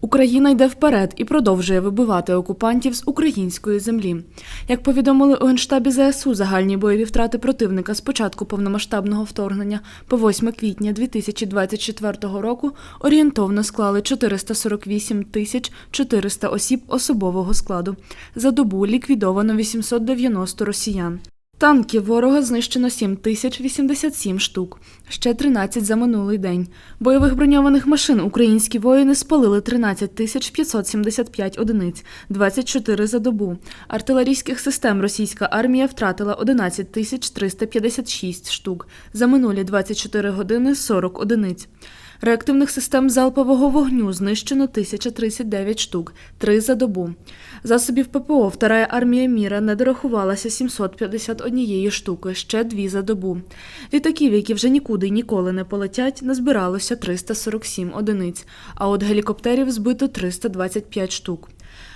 Україна йде вперед і продовжує вибивати окупантів з української землі. Як повідомили у Генштабі ЗСУ, загальні бойові втрати противника з початку повномасштабного вторгнення по 8 квітня 2024 року орієнтовно склали 448 тисяч 400 осіб особового складу. За добу ліквідовано 890 росіян. Танків ворога знищено 7087 штук, ще 13 за минулий день. Бойових броньованих машин українські воїни спалили 13 тисяч 575 одиниць, 24 за добу. Артилерійських систем російська армія втратила 11 тисяч 356 штук, за минулі 24 години 40 одиниць. Реактивних систем залпового вогню знищено 1039 штук, 3 за добу. Засобів ППО Вторая армія міра не дорахувалася 751 штуки, ще 2 за добу. Літаків, які вже нікуди ніколи не полетять, назбиралося 347 одиниць, а от гелікоптерів збито 325 штук.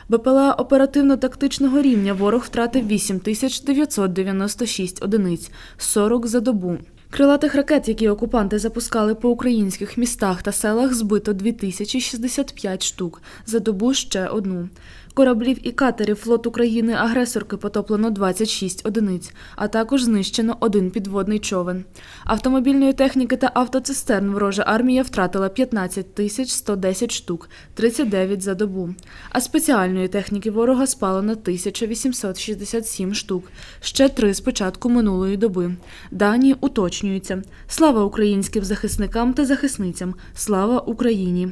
БПЛА оперативно-тактичного рівня ворог втратив 8996 одиниць, 40 за добу. Крилатих ракет, які окупанти запускали по українських містах та селах, збито 2065 штук, за добу ще одну. Кораблів і катерів флот України агресорки потоплено 26 одиниць, а також знищено один підводний човен. Автомобільної техніки та автоцистерн ворожа армія втратила 15 тисяч 110 штук, 39 за добу. А спеціальної техніки ворога спалено 1867 штук, ще три з початку минулої доби. Дані уточнюються. Слава українським захисникам та захисницям! Слава Україні!